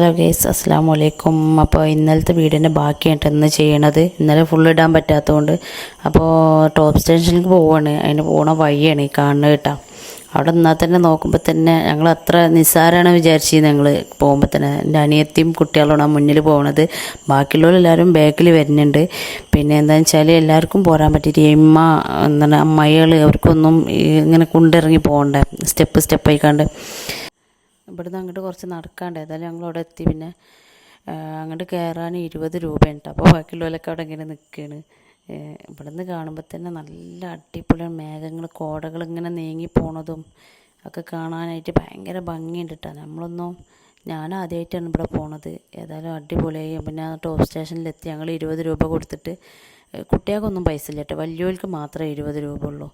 Hello guys അസ്സാം വലൈക്കും അപ്പോൾ ഇന്നലത്തെ വീടിന്റെ ബാക്കിയായിട്ട് ഇന്ന് ചെയ്യണത് ഇന്നലെ ഫുൾ ഇടാൻ പറ്റാത്തതുകൊണ്ട് അപ്പോൾ ടോപ്പ് സ്റ്റേഷനിലേക്ക് പോവാണ്. അതിന് പോണ വഴിയാണ് ഈ കാണുന്നത് കേട്ടോ. അവിടെ നിന്നാൽ തന്നെ നോക്കുമ്പോൾ തന്നെ ഞങ്ങൾ അത്ര നിസ്സാരമാണ് വിചാരിച്ചത് ഞങ്ങൾ പോകുമ്പോൾ തന്നെ. എന്റെ അനിയത്തിയും കുട്ടികളാണ് മുന്നിൽ പോകുന്നത് ബാക്കിയുള്ളവരെല്ലാവരും ബാക്കിൽ വരുന്നുണ്ട്. പിന്നെ എന്താണെന്ന് വെച്ചാൽ എല്ലാവർക്കും പോരാൻ പറ്റിയിട്ട് എമ്മ എന്താണ് അമ്മകൾ അവർക്കൊന്നും ഇങ്ങനെ കൊണ്ടിറങ്ങി പോകണ്ടേ. സ്റ്റെപ്പ് സ്റ്റെപ്പ് ആയിക്കാണ്ട് ഇവിടുന്ന് അങ്ങോട്ട് കുറച്ച് നടക്കാണ്ട് ഏതായാലും ഞങ്ങൾ അവിടെ എത്തി. പിന്നെ അങ്ങോട്ട് കയറാൻ ഇരുപത് രൂപയുണ്ട്. അപ്പോൾ ബാക്കിയുള്ളവരൊക്കെ അവിടെ ഇങ്ങനെ നിൽക്കുകയാണ് ഇവിടുന്ന് കാണുമ്പോൾ തന്നെ നല്ല അടിപൊളി മേഘങ്ങൾ കോടകൾ ഇങ്ങനെ നീങ്ങി പോണതും ഒക്കെ കാണാനായിട്ട് ഭയങ്കര ഭംഗിയുണ്ട് കേട്ടോ നമ്മളൊന്നും ഞാൻ ആദ്യമായിട്ടാണ് ഇവിടെ പോണത്. ഏതായാലും അടിപൊളിയായി. പിന്നെ ടോപ്പ് സ്റ്റേഷനിലെത്തി ഞങ്ങൾ ഇരുപത് രൂപ കൊടുത്തിട്ട് കുട്ടികൾക്കൊന്നും പൈസ ഇല്ല കേട്ടോ വലിയവർക്ക് മാത്രമേ ഇരുപത് രൂപ ഉള്ളൂ.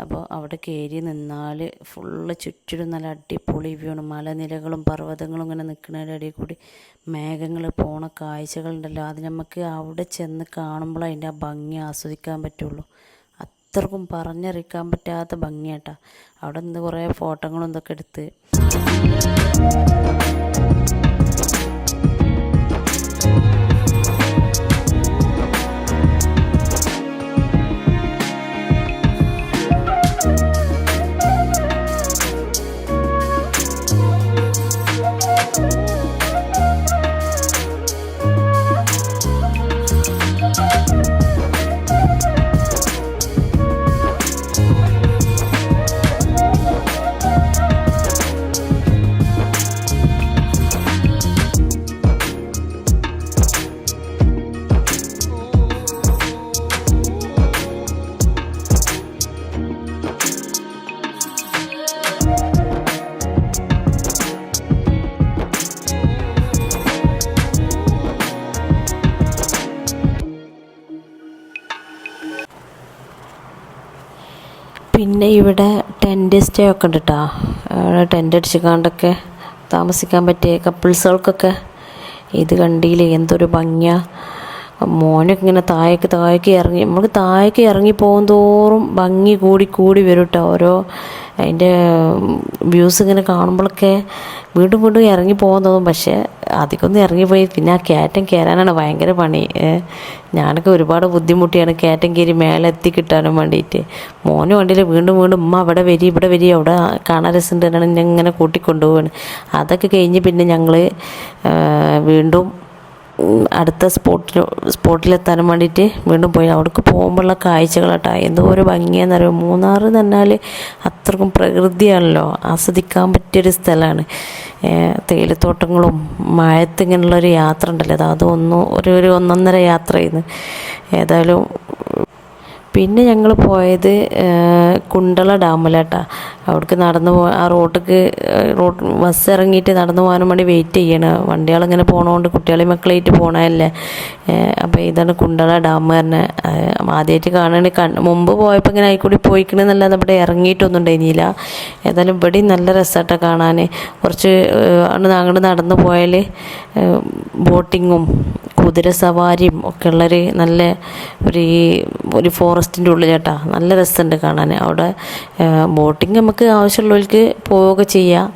അപ്പോൾ അവിടെ കയറി നിന്നാൽ ഫുള്ള് ചുറ്റിലും നല്ല അടിപൊളി വ്യൂ ആണ്. മലനിരകളും പർവതങ്ങളും ഇങ്ങനെ നിൽക്കുന്നതിന്റെ കൂടി മേഘങ്ങൾ പോണ കാഴ്ചകളുണ്ടല്ലോ. അത് നമുക്ക് അവിടെ ചെന്ന് കാണുമ്പോൾ അതിന്റെ ആ ഭംഗി ആസ്വദിക്കാൻ പറ്റുള്ളൂ. അത്രക്കും പറഞ്ഞറിയിക്കാൻ പറ്റാത്ത ഭംഗിയാട്ടാ. അവിടെ നിന്ന് കുറേ ഫോട്ടോകളും ഇതൊക്കെ എടുത്ത്. പിന്നെ ഇവിടെ ടെന്റ് സ്റ്റേ ഒക്കെ ഉണ്ട് കേട്ടോ അവിടെ അടിച്ചുകൊണ്ടൊക്കെ താമസിക്കാൻ പറ്റിയ കപ്പിൾസുകൾക്കൊക്കെ ഇത് കണ്ടില്ലേ എന്തൊരു ഭംഗിയാ. മോനൊക്കെ ഇങ്ങനെ താഴേക്ക് താഴേക്ക് ഇറങ്ങി നമുക്ക് താഴേക്ക് ഇറങ്ങി പോകും തോറും ഭംഗി കൂടി കൂടി വരും കേട്ടോ ഓരോ അതിന്റെ വ്യൂസ് ഇങ്ങനെ കാണുമ്പോഴൊക്കെ വീണ്ടും വീണ്ടും ഇറങ്ങി പോകാൻ തോന്നും. പക്ഷേ അധികമൊന്നും ഇറങ്ങിപ്പോയി. പിന്നെ ആ കയറ്റം കയറാനാണ് ഭയങ്കര പണി. ഞാനൊക്കെ ഒരുപാട് ബുദ്ധിമുട്ടിയാണ് കയറ്റം കയറി മേലെ എത്തി കിട്ടാനും വേണ്ടിയിട്ട്. മോന് വണ്ടിയിൽ വീണ്ടും വീണ്ടും ഉമ്മ അവിടെ വരി ഇവിടെ വരി അവിടെ കാണാൻ രസം ഞാൻ ഇങ്ങനെ കൂട്ടിക്കൊണ്ടുപോവാണ്. അതൊക്കെ കഴിഞ്ഞ് പിന്നെ ഞങ്ങൾ വീണ്ടും അടുത്ത സ്പോട്ടിൽ സ്പോട്ടിലെത്താനും വേണ്ടിയിട്ട് വീണ്ടും പോയി. അവിടേക്ക് പോകുമ്പോഴുള്ള കാഴ്ചകളാട്ടാ. എന്തോ ഒരു അറിയാം മൂന്നാർ എന്ന് പറഞ്ഞാൽ അത്രക്കും പ്രകൃതിയാണല്ലോ. ആസ്വദിക്കാൻ പറ്റിയൊരു സ്ഥലമാണ്. തേയിലത്തോട്ടങ്ങളും മഴത്ത് ഇങ്ങനെയുള്ളൊരു യാത്ര ഉണ്ടല്ലോ. അത് അതൊന്നും ഒരു ഒരു ഒന്നൊന്നര യാത്ര ചെയ്യുന്നു ഏതായാലും പിന്നെ ഞങ്ങൾ പോയത് കുണ്ടള ഡാമിലാട്ടാ. അവിടേക്ക് നടന്ന് പോ ആ റോട്ടിക്ക് റോഡ് ബസ് ഇറങ്ങിയിട്ട് നടന്നു പോകാനും വേണ്ടി വെയിറ്റ് ചെയ്യണം. വണ്ടികളിങ്ങനെ പോകണോണ്ട് കുട്ടികളെയും മക്കളായിട്ട് പോകണല്ലേ അപ്പോൾ ഇതാണ് കുണ്ടള ഡാം പറഞ്ഞ. ആദ്യമായിട്ട് കാണാൻ കൺ മുമ്പ് പോയപ്പോൾ ഇങ്ങനെ ആയിക്കൂടി പോയിക്കണമെന്നല്ലാതെ ഇവിടെ ഇറങ്ങിയിട്ടൊന്നും ഉണ്ടായിരുന്നില്ല. ഏതായാലും ഇവിടെ നല്ല രസമായിട്ട് കാണാൻ കുറച്ച് അങ്ങോട്ട് നടന്നു പോയാൽ ബോട്ടിങ്ങും കുതിര സവാരിയും ഒക്കെ ഉള്ളൊരു നല്ല ഒരു ഒരു ഫോറസ്റ്റിന്റെ ഉള്ളിൽ ചേട്ടാ. നല്ല രസമുണ്ട് കാണാൻ. അവിടെ ബോട്ടിങ് നമുക്ക് ആവശ്യമുള്ളവർക്ക് പോവുകയൊക്കെ ചെയ്യാം.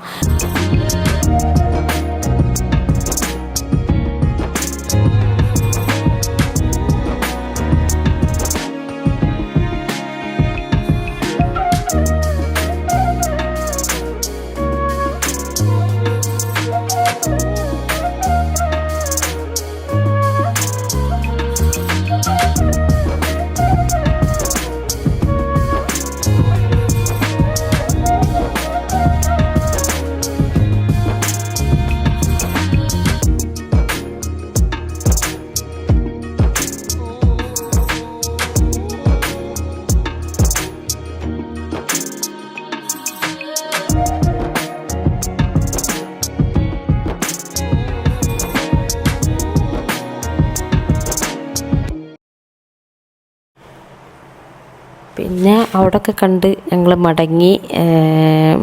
പിന്നെ അവിടെയൊക്കെ കണ്ട് ഞങ്ങൾ മടങ്ങി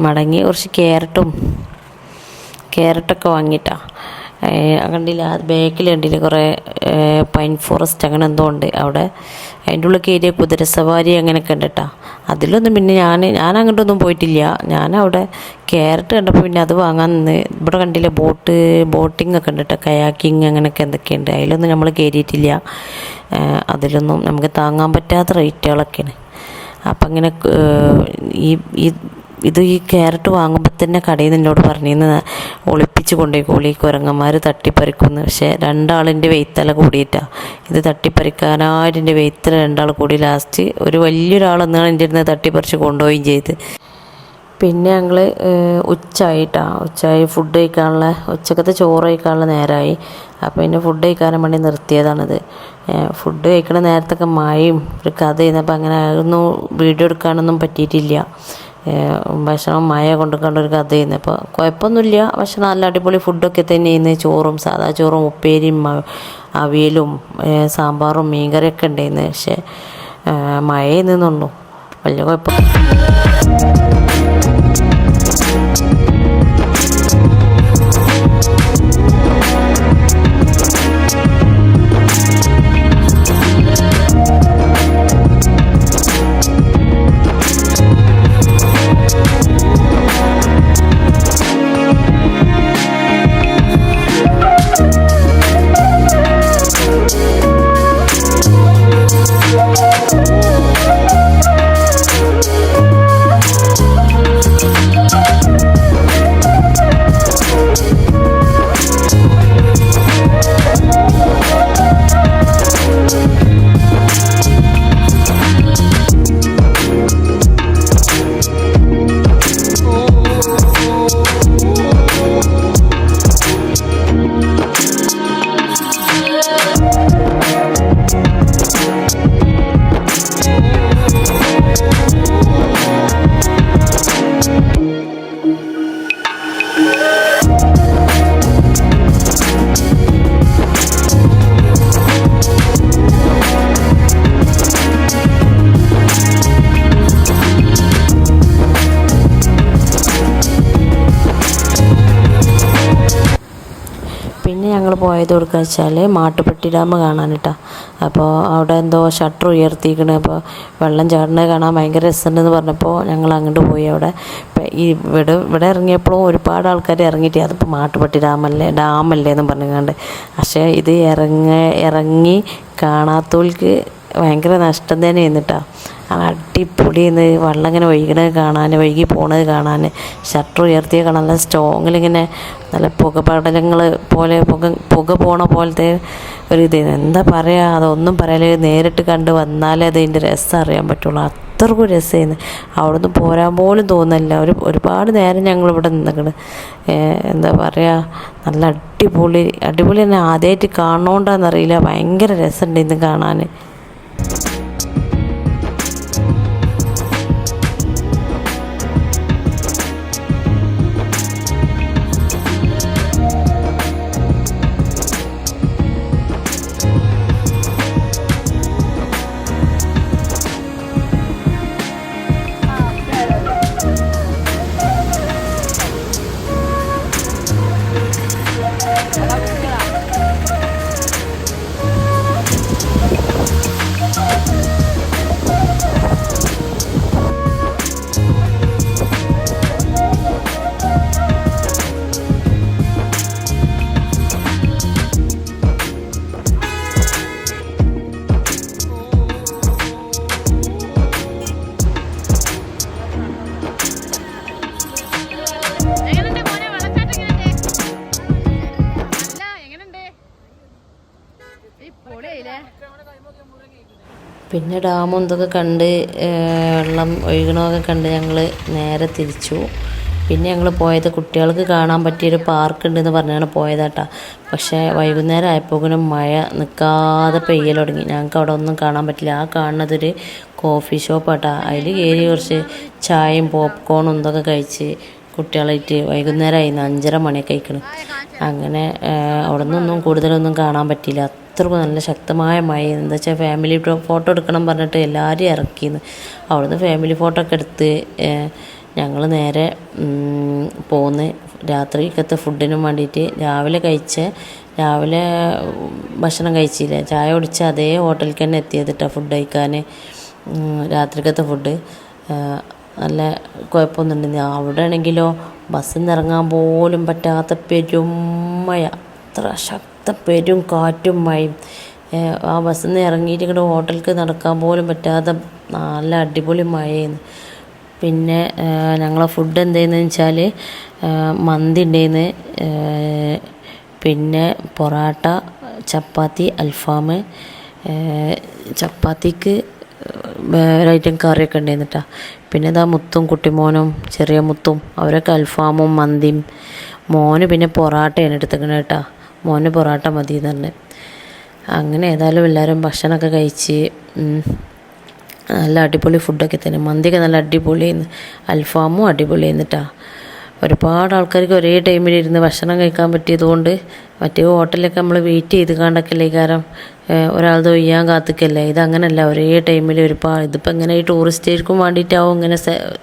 മടങ്ങി കുറച്ച് ക്യാരറ്റും ക്യാരറ്റൊക്കെ വാങ്ങിയിട്ടാ ഏർ കണ്ടില്ല ബാക്കിൽ കണ്ടില്ല കുറേ പൈൻ ഫോറസ്റ്റ് അങ്ങനെ എന്തോ ഉണ്ട് അവിടെ. അതിന്റെ ഉള്ളിൽ കയറിയ കുതിരസവാരി അങ്ങനെ ഉണ്ട് കേട്ടോ അതിലൊന്നും പിന്നെ ഞാൻ ഞാൻ അങ്ങോട്ടൊന്നും പോയിട്ടില്ല. ഞാൻ അവിടെ ക്യാരറ്റ് കണ്ടപ്പോൾ പിന്നെ അത് വാങ്ങാൻ നിന്ന്. ഇവിടെ കണ്ടില്ല ബോട്ട് ബോട്ടിംഗ് ഒക്കെ ഉണ്ട് കേട്ടോ കയാക്കിങ് അങ്ങനെയൊക്കെ എന്തൊക്കെയുണ്ട്. അതിലൊന്നും നമ്മൾ കയറിയിട്ടില്ല. അതിലൊന്നും നമുക്ക് താങ്ങാൻ പറ്റാത്ത റേറ്റുകളൊക്കെയാണ് അപ്പം ഇങ്ങനെ ഈ ഈ ഇത് ഈ ക്യാരറ്റ് വാങ്ങുമ്പോൾ തന്നെ കടയിൽ നിന്ന് എന്നോട് പറഞ്ഞിരുന്നു ഒളിപ്പിച്ച് കൊണ്ടുപോയിക്കോളി കുരങ്ങന്മാർ തട്ടിപ്പറിക്കുന്നു. പക്ഷേ രണ്ടാളിന്റെ വെയ്ത്തല കൂടിയിട്ടാണ് ഇത് തട്ടിപ്പറിക്കാനായിട്ട് എന്റെ വെയ്ത്തല രണ്ടാൾ കൂടി ലാസ്റ്റ് ഒരു വലിയൊരാൾ എന്നാണ് എന്റെ അടുത്ത് തട്ടിപ്പറിച്ച് കൊണ്ടുപോവുകയും ചെയ്ത്. പിന്നെ ഞങ്ങൾ ഉച്ചയായിട്ടാണ് ഉച്ചയായി ഫുഡ് കഴിക്കാനുള്ള ഉച്ചക്കത്തെ ചോറ് കഴിക്കാനുള്ള നേരമായി അപ്പോൾ പിന്നെ ഫുഡ് കഴിക്കാനും വേണ്ടി നിർത്തിയതാണിത്. ഫുഡ് കഴിക്കണ നേരത്തൊക്കെ മഴയും ഒരു കഥ ചെയ്യുന്നപ്പോൾ അങ്ങനെ ഒന്നും വീഡിയോ എടുക്കാനൊന്നും പറ്റിയിട്ടില്ല. ഭക്ഷണം മഴ കൊണ്ടുകൊണ്ട് ഒരു കഥ ചെയ്യുന്നത് അപ്പോൾ കുഴപ്പമൊന്നുമില്ല. പക്ഷെ നല്ല അടിപൊളി ഫുഡൊക്കെ തന്നെ ചെയ്യുന്നത് ചോറും സാദാ ചോറും ഉപ്പേരിയും അവിയലും സാമ്പാറും മീൻകറിയൊക്കെ ഉണ്ടായിരുന്നു. പക്ഷേ മഴ നിന്നുള്ളൂ വലിയ കുഴപ്പം. ഞങ്ങൾ പോയത് കൊടുക്കുക വെച്ചാൽ മാട്ടുപ്പെട്ടി ഡാം കേട്ടോ അപ്പോൾ അവിടെ എന്തോ ഷട്ടർ ഉയർത്തിക്കണ് അപ്പോൾ വെള്ളം ചാടുന്നത് കാണാൻ ഭയങ്കര രസമുണ്ടെന്ന് പറഞ്ഞപ്പോൾ ഞങ്ങൾ അങ്ങോട്ട് പോയി അവിടെ. ഈ ഇവിടെ ഇവിടെ ഇറങ്ങിയപ്പോഴും ഒരുപാട് ആൾക്കാർ ഇറങ്ങിയിട്ട് അതിപ്പോൾ മാട്ടുപ്പെട്ടി ഡാമല്ലേ ഡാമല്ലേ എന്ന് പറഞ്ഞുകൊണ്ട് പക്ഷേ ഇത് ഇറങ്ങ ഇറങ്ങി കാണാത്തവർക്ക് ഭയങ്കര നഷ്ടം തന്നെ എന്നിട്ടാ അടിപൊളിയെന്ന് വെള്ളം ഇങ്ങനെ ഒഴുകണത് കാണാൻ ഒഴുകി പോണത് കാണാൻ ഷട്ടർ ഉയർത്തിയ കാണാൻ നല്ല സ്ട്രോങ്ങിലിങ്ങനെ നല്ല പുകപടലങ്ങൾ പോലെ പുക പുക പോണ പോലത്തെ ഒരു ഇത് എന്താ പറയുക അതൊന്നും പറയാൻ നേരിട്ട് കണ്ട് വന്നാലേ അതിന്റെ രസം അറിയാൻ പറ്റുള്ളൂ. അത്രക്കും രസമായിരുന്നു അവിടെ നിന്ന് പോരാൻ പോലും തോന്നില്ല ഒരു ഒരുപാട് നേരം ഞങ്ങൾ ഇവിടെ നിന്നിക്കണ് എന്താ പറയുക നല്ല അടിപൊളി അടിപൊളി തന്നെ ആദ്യമായിട്ട് കാണണോണ്ടാന്നറിയില്ല. ഭയങ്കര ഇന്ന് കാണാൻ പിന്നെ ഡാമും ഇതൊക്കെ കണ്ട് വെള്ളം ഒഴുകണമൊക്കെ കണ്ട് ഞങ്ങൾ നേരെ തിരിച്ചു. പിന്നെ ഞങ്ങൾ പോയത് കുട്ടികൾക്ക് കാണാൻ പറ്റിയൊരു പാർക്ക് ഉണ്ടെന്ന് പറഞ്ഞാണ് പോയതാട്ടാ. പക്ഷേ വൈകുന്നേരം ആയപ്പോഴേക്കും മഴ നിൽക്കാതെ പെയ്യൽ തുടങ്ങി ഞങ്ങൾക്ക് അവിടെ ഒന്നും കാണാൻ പറ്റില്ല. ആ കാണുന്നതൊരു കോഫി ഷോപ്പാട്ടാ. അതിൽ കയറി കുറച്ച് ചായയും പോപ്കോണും ഇതൊക്കെ കഴിച്ച് കുട്ടികളായിട്ട് വൈകുന്നേരമായി അഞ്ചര മണിയൊക്കെ കഴിക്കണം അങ്ങനെ അവിടെ നിന്നൊന്നും കൂടുതലൊന്നും കാണാൻ പറ്റിയില്ല. അത്രക്കും നല്ല ശക്തമായ മഴ. എന്താ വെച്ചാൽ ഫാമിലി ഫോട്ടോ എടുക്കണം പറഞ്ഞിട്ട് എല്ലാവരും ഇറക്കിന്ന്. അവിടുന്ന് ഫാമിലി ഫോട്ടോ ഒക്കെ എടുത്ത് ഞങ്ങൾ നേരെ പോന്ന്. രാത്രിക്കത്തെ ഫുഡിനും വേണ്ടിയിട്ട് രാവിലെ കഴിച്ച് രാവിലെ ഭക്ഷണം കഴിച്ചില്ല. ചായ കുടിച്ച അതേ ഹോട്ടലിൽ തന്നെ എത്തിയത് കേട്ടോ ഫുഡ് കഴിക്കാൻ രാത്രിക്കത്തെ ഫുഡ് നല്ല കുഴപ്പമൊന്നുണ്ടെങ്കിൽ അവിടെ ആണെങ്കിലോ ബസ്സിൽ നിന്ന് ഇറങ്ങാൻ പോലും പറ്റാത്ത പെരും മഴ അത്ര ശക്ത പെരും കാറ്റും മഴയും. ആ ബസ്സിൽ നിന്ന് ഇറങ്ങിയിട്ട് ഇങ്ങോട്ട് ഹോട്ടലിലേക്ക് നടക്കാൻ പോലും പറ്റാത്ത നല്ല അടിപൊളി മഴയായിരുന്നു. പിന്നെ ഞങ്ങളെ ഫുഡ് എന്തെന്ന് വെച്ചാൽ മന്തി ഉണ്ടായിരുന്നു പിന്നെ പൊറാട്ട ചപ്പാത്തി അൽഫാം ചപ്പാത്തിക്ക് ഐറ്റം കറിയൊക്കെ ഉണ്ട് കേട്ടോ പിന്നെ ഇതാ മുത്തും കുട്ടിമോനും ചെറിയ മുത്തും അവരൊക്കെ അൽഫാമും മന്തിയും. മോന് പിന്നെ പൊറാട്ടയാണ് എടുത്തേക്കണേ കേട്ടാ. മോന് പൊറാട്ട മതി എന്ന് അങ്ങനെ ഏതായാലും എല്ലാവരും ഭക്ഷണമൊക്കെ കഴിച്ച് നല്ല അടിപൊളി ഫുഡൊക്കെ തന്നെ. മന്തിയൊക്കെ നല്ല അടിപൊളിയായിരുന്നു. അൽഫാമും അടിപൊളി കേട്ടോ ഒരുപാട് ആൾക്കാർക്ക് ഒരേ ടൈമിൽ ഇരുന്ന് ഭക്ഷണം കഴിക്കാൻ പറ്റിയതുകൊണ്ട് മറ്റേ ഹോട്ടലിലൊക്കെ നമ്മൾ വെയിറ്റ് ചെയ്ത് കാണ്ടൊക്കെയല്ലേ കാരണം ഒരാൾ തൊയ്യാൻ കാത്തിക്കല്ലേ? ഇതങ്ങനല്ല ഒരേ ടൈമിൽ ഒരുപാട് ഇതിപ്പോൾ ഇങ്ങനെ ഈ ടൂറിസ്റ്റുകാർക്കും വേണ്ടിയിട്ടാവും ഇങ്ങനെ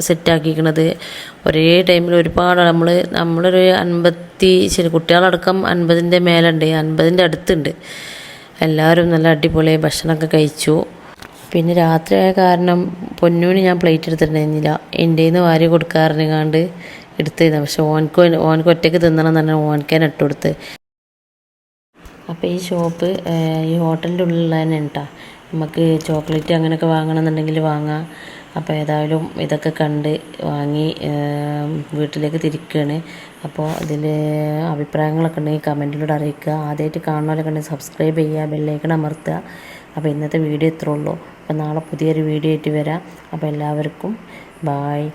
സെറ്റാക്കിക്കണത് ഒരേ ടൈമിൽ ഒരുപാട് നമ്മൾ നമ്മളൊരു അൻപത്തി ശരി കുട്ടികളടക്കം അൻപതിന്റെ മേലുണ്ട്. അൻപതിന്റെ അടുത്തുണ്ട്. എല്ലാവരും നല്ല അടിപൊളി ഭക്ഷണമൊക്കെ കഴിച്ചു. പിന്നെ രാത്രിയായ കാരണം പൊന്നൂന് ഞാൻ പ്ലേറ്റ് എടുത്തിട്ടുണ്ടായിരുന്നില്ല. എന്റെ നിന്ന് വാരി കൊടുക്കാറിനെങ്ങാണ്ട് എടുത്തിരുന്നു പക്ഷെ ഓൻക്ക് ഓനക്ക് ഒറ്റയ്ക്ക് തിന്നണം തന്നെ ഓൻക്കാൻ ഇട്ട് കൊടുത്ത്. അപ്പോൾ ഈ ഷോപ്പ് ഈ ഹോട്ടലിന്റെ ഉള്ളിൽ തന്നെ ഉണ്ടാ? നമുക്ക് ചോക്ലേറ്റ് അങ്ങനെയൊക്കെ വാങ്ങണമെന്നുണ്ടെങ്കിൽ വാങ്ങാം. അപ്പോൾ ഏതായാലും ഇതൊക്കെ കണ്ട് വാങ്ങി വീട്ടിലേക്ക് തിരിക്കുകയാണ് അപ്പോൾ ഇതിൽ അഭിപ്രായങ്ങളൊക്കെ ഉണ്ടെങ്കിൽ കമന്റിലൂടെ അറിയിക്കുക. ആദ്യമായിട്ട് കാണുന്നവരൊക്കെ ഉണ്ടെങ്കിൽ സബ്സ്ക്രൈബ് ചെയ്യുക ബെല്ലൈക്കൺ അമർത്തുക. അപ്പോൾ ഇന്നത്തെ വീഡിയോ ഇത്രേ ഉള്ളൂ. അപ്പോൾ നാളെ പുതിയൊരു വീഡിയോ ആയിട്ട് വരാം. അപ്പോൾ എല്ലാവർക്കും ബായ്